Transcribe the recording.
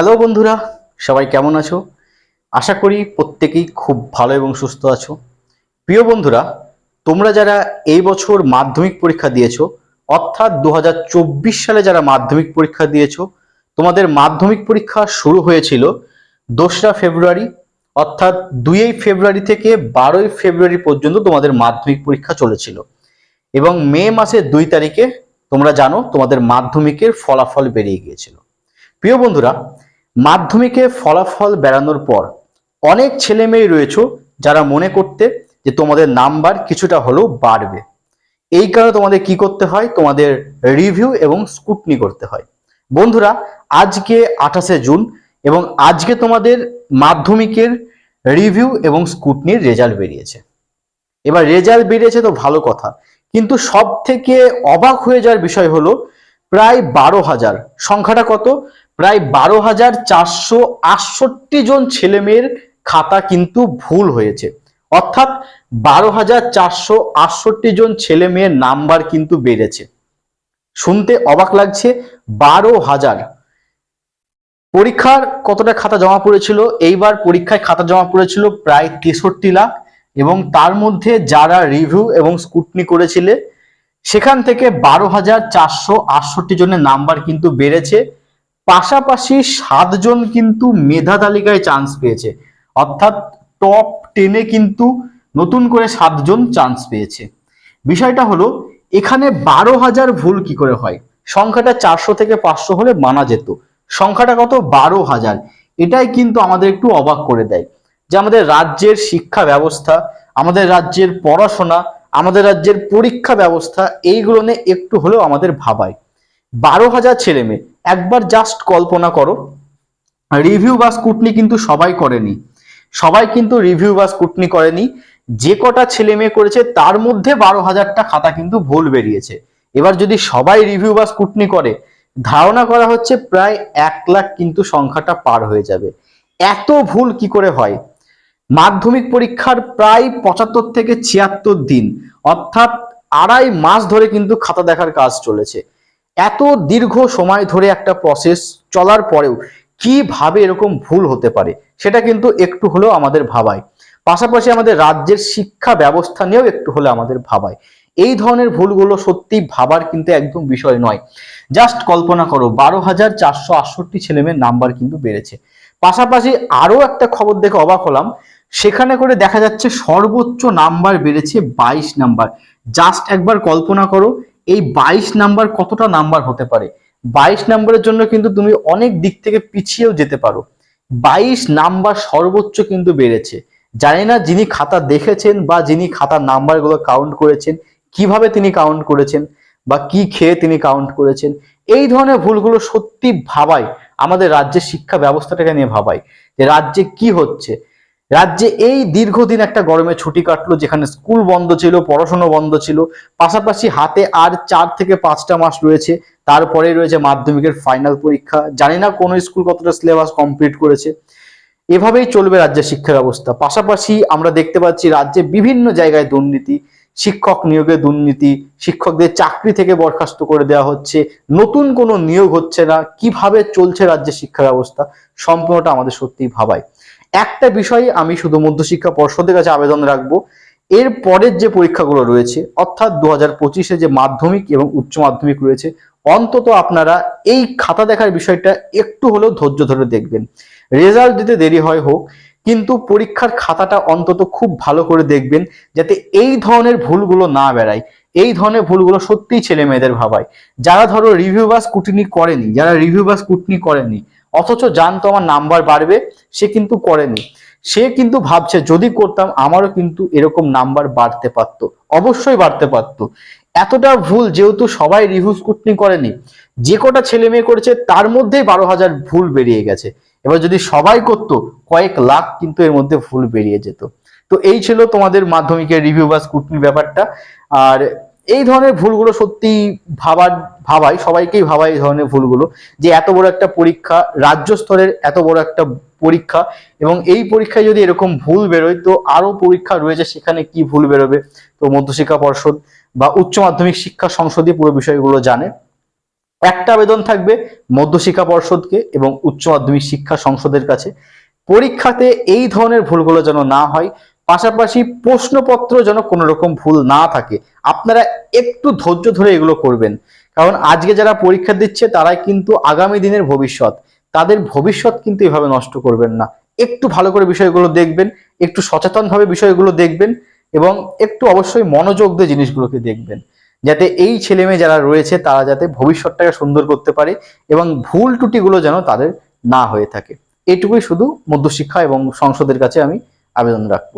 Hello বন্ধুরা, সবাই কেমন আছো? আশা করি প্রত্যেকেই খুব ভালো এবং সুস্থ আছো। প্রিয় বন্ধুরা, তোমরা যারা এই বছর মাধ্যমিক পরীক্ষা দিয়েছ, অর্থাৎ দু হাজার চব্বিশ সালে যারা মাধ্যমিক পরীক্ষা দিয়েছ, তোমাদের মাধ্যমিক পরীক্ষা শুরু হয়েছিল দোসরা ফেব্রুয়ারি, অর্থাৎ দুইই ফেব্রুয়ারি থেকে বারোই ফেব্রুয়ারি পর্যন্ত তোমাদের মাধ্যমিক পরীক্ষা চলেছিল। এবং মে মাসের দুই তারিখে তোমরা জানো তোমাদের মাধ্যমিকের ফলাফল বেরিয়ে গিয়েছিল। প্রিয় বন্ধুরা মাধ্যমিকে ফলাফল বেরানোর পর অনেক ছেলে মেয়ে রয়েছে যারা মনে করতে যে তোমাদের নাম্বার কিছুটা হলেও বাড়বে। এই কারণে তোমাদের কি করতে হয়? তোমাদের রিভিউ এবং স্কুটনি করতে হয়। বন্ধুরা, আজকে আঠাশে জুন এবং আজকে তোমাদের মাধ্যমিকের রিভিউ এবং স্কুটনির রেজাল্ট বেরিয়েছে। এবার রেজাল্ট বেরিয়েছে তো ভালো কথা, কিন্তু সব থেকে অবাক হয়ে যাওয়ার বিষয় হলো প্রায় বারো হাজার। সংখ্যাটা কত? প্রায় বারো হাজার চারশো আটষট্টি জন ছেলে মেয়ের খাতা কিন্তু ভুল হয়েছে। অর্থাৎ বারো হাজার চারশো আটষট্টি জন ছেলে মেয়ের নাম্বার কিন্তু বেড়েছে। শুনতে অবাক লাগছে, বারো হাজার। পরীক্ষার কতটা খাতা জমা পড়েছিল? এইবার পরীক্ষায় খাতা জমা পড়েছিল প্রায় তেষট্টি লাখ এবং তার মধ্যে যারা রিভিউ এবং স্কুটনি করেছিলে, সেখান থেকে বারো হাজার চারশো আটষট্টি জনের নাম্বার কিন্তু বেড়েছে। পাশাপাশি সাতজন কিন্তু মেধা তালিকায় চান্স পেয়েছে। অর্থাৎ টপ টেনে কিন্তু নতুন করে সাতজন চান্স পেয়েছে। বিষয়টা হলো, এখানে বারো হাজার ভুল কি করে হয়? সংখ্যাটা চারশো থেকে পাঁচশো হলে মানা যেত। সংখ্যাটা কত? বারো হাজার। এটাই কিন্তু আমাদের একটু অবাক করে দেয়। যে আমাদের রাজ্যের শিক্ষা ব্যবস্থা, আমাদের রাজ্যের পড়াশোনা, আমাদের রাজ্যের পরীক্ষা ব্যবস্থা, এইগুলো নিয়ে একটু হলেও আমাদের ভাবায়। বারো হাজার ছেলে মেয়ে একবার জাস্ট কল্পনা করো রিভিউ বা স্কুটনি কিন্তু সবাই করেনি। সবাই কিন্তু রিভিউ বা স্কুটনি করেনি। যে কটা ছেলে মেয়ে করেছে, তার মধ্যে বারো হাজারটা খাতা কিন্তু ভুল বেরিয়েছে। এবার যদি সবাই রিভিউ বা স্কুটনি করে, ধারণা করা হচ্ছে প্রায় এক লাখ কিন্তু সংখ্যাটা পার হয়ে যাবে। এত ভুল কি করে হয়? মাধ্যমিক পরীক্ষার প্রায় পঁচাত্তর থেকে ছিয়াত্তর দিন, অর্থাৎ আড়াই মাস ধরে কিন্তু খাতা দেখার কাজ চলেছে। এত দীর্ঘ সময় ধরে একটা প্রসেস চলার পরেও কীভাবে এরকম ভুল হতে পারে, সেটা কিন্তু একটু হলেও আমাদের ভাবায়। পাশাপাশি আমাদের রাজ্যের শিক্ষা ব্যবস্থা নিয়েও একটু হলে আমাদের ভাবায়। এই ধরনের ভুলগুলো সত্যি ভাবার কিন্তু একদম বিষয় নয়। জাস্ট কল্পনা করো, বারো হাজার চারশো আটষট্টি ছেলেমেয়ের নাম্বার কিন্তু বেড়েছে। পাশাপাশি আরও একটা খবর দেখে অবাক হলাম, সেখানে করে দেখা যাচ্ছে সর্বোচ্চ নাম্বার বেড়েছে বাইশ নাম্বার জাস্ট একবার কল্পনা করো এই বাইশ নাম্বার কতটা নাম্বার হতে পারে? বাইশ নাম্বারের জন্য কিন্তু তুমি অনেক দিক থেকে পিছিয়েও যেতে পারো। বাইশ নাম্বার সর্বোচ্চ কিন্তু বেড়েছে। জানি না যিনি খাতা দেখেছেন বা যিনি খাতার নাম্বারগুলো কাউন্ট করেছেন, কীভাবে তিনি কাউন্ট করেছেন বা কি খেয়ে তিনি কাউন্ট করেছেন, এই ধরনের ভুলগুলো সত্যি ভাবায় আমাদের রাজ্যের শিক্ষা ব্যবস্থাটাকে নিয়ে ভাবায় যে রাজ্যে কি হচ্ছে। রাজ্যে এই দীর্ঘদিন একটা গরমে ছুটি কাটলো, যেখানে স্কুল বন্ধ ছিল, পড়াশোনা বন্ধ ছিল। পাশাপাশি হাতে আর চার থেকে পাঁচটা মাস রয়েছে। তারপরে রয়েছে মাধ্যমিকের ফাইনাল পরীক্ষা। জানি না কোন স্কুল কতটা সিলেবাস কমপ্লিট করেছে। এভাবেই চলবে রাজ্যের শিক্ষা ব্যবস্থা। পাশাপাশি আমরা দেখতে পাচ্ছি রাজ্যে বিভিন্ন জায়গায় দুর্নীতি, শিক্ষক নিয়োগে দুর্নীতি, শিক্ষকদের চাকরি থেকে বরখাস্ত করে দেওয়া হচ্ছে। নতুন কোনো নিয়োগ হচ্ছে না। কীভাবে চলছে রাজ্যের শিক্ষা ব্যবস্থা? সম্পূর্ণটা আমাদের সত্যিই ভাবায়। একটা বিষয়ে আমি শুধু মধ্যশিক্ষা পর্ষদের কাছে আবেদন রাখব। এর পরের যে পরীক্ষাগুলো রয়েছে, অর্থাৎ দু হাজার পঁচিশে যে মাধ্যমিক এবং উচ্চ মাধ্যমিক রয়েছে, অন্তত আপনারা এই খাতা দেখার বিষয়টা একটু হলেও ধৈর্য ধরে দেখবেন। রেজাল্ট দিতে দেরি হয় হোক, কিন্তু পরীক্ষার খাতাটা অন্তত খুব ভালো করে দেখবেন, যাতে এই ধরনের ভুলগুলো না বেড়ায়। এই ধরনের ভুলগুলো সত্যিই ছেলে মেয়েদের ভাবায়। যারা ধরো রিভিউ বা স্কুটিনি করেনি, যারা রিভিউ বা স্কুটনি করেনি অথচ জানতো আমার নাম্বার বাড়বে, সে কিন্তু করেনি। সে কিন্তু ভাবছে, যদি করতাম আমারও কিন্তু এরকম নাম্বার বাড়তে পারতো। অবশ্যই বাড়তে পারতো। এতটা ভুল যেহেতু সবাই রিভিউ স্কুটনি করেনি, যে কটা ছেলে মেয়ে করেছে, তার মধ্যেই বারো হাজার ভুল বেরিয়ে গেছে। এবার যদি সবাই করতো, কয়েক লাখ কিন্তু এর মধ্যে ভুল বেরিয়ে যেত। তো এই ছিল তোমাদের মাধ্যমিকের রিভিউ বা স্কুটনি ব্যাপারটা। আর এই ধরনের ভুলগুলো সত্যি ভাবার ভাবাই সবাইকেই ভাবায় এই ধরনের ভুলগুলো, যে এত বড় একটা পরীক্ষা, রাজ্য স্তরের এত বড় একটা পরীক্ষা, এবং এই পরীক্ষায় যদি এরকম ভুল বেরোয়, তো আরও পরীক্ষা রয়েছে সেখানে কি ভুল বেরোবে, তো মধ্যশিক্ষা পর্ষদ বা উচ্চ মাধ্যমিক শিক্ষা সংসদীয় পুরো বিষয়গুলো জানে। একটা আবেদন থাকবে মধ্যশিক্ষা পর্ষদকে এবং উচ্চ মাধ্যমিক শিক্ষা সংসদের কাছে। পরীক্ষাতে এই ধরনের ভুলগুলো যেন না হয় পাশাপাশি প্রশ্নপত্র যেন কোনো রকম ভুল না থাকে। আপনারা একটু ধৈর্য ধরে এগুলো করবেন। কারণ আজকে যারা পরীক্ষা দিচ্ছে, তারাই কিন্তু আগামী দিনের ভবিষ্যৎ। তাদের ভবিষ্যৎ কিন্তু এভাবে নষ্ট করবেন না। একটু ভালো করে বিষয়গুলো দেখবেন, একটু সচেতনভাবে বিষয়গুলো দেখবেন এবং একটু অবশ্যই মনোযোগ দিয়ে জিনিসগুলোকে দেখবেন। যাতে এই ছেলে মেয়ে যারা রয়েছে, তারা যাতে ভবিষ্যৎটাকে সুন্দর করতে পারে এবং ভুল ত্রুটিগুলো যেন তাদের না হয়ে থাকে। এটুকুই শুধু মধ্যশিক্ষা এবং সংসদের কাছে আমি আবেদন রাখব।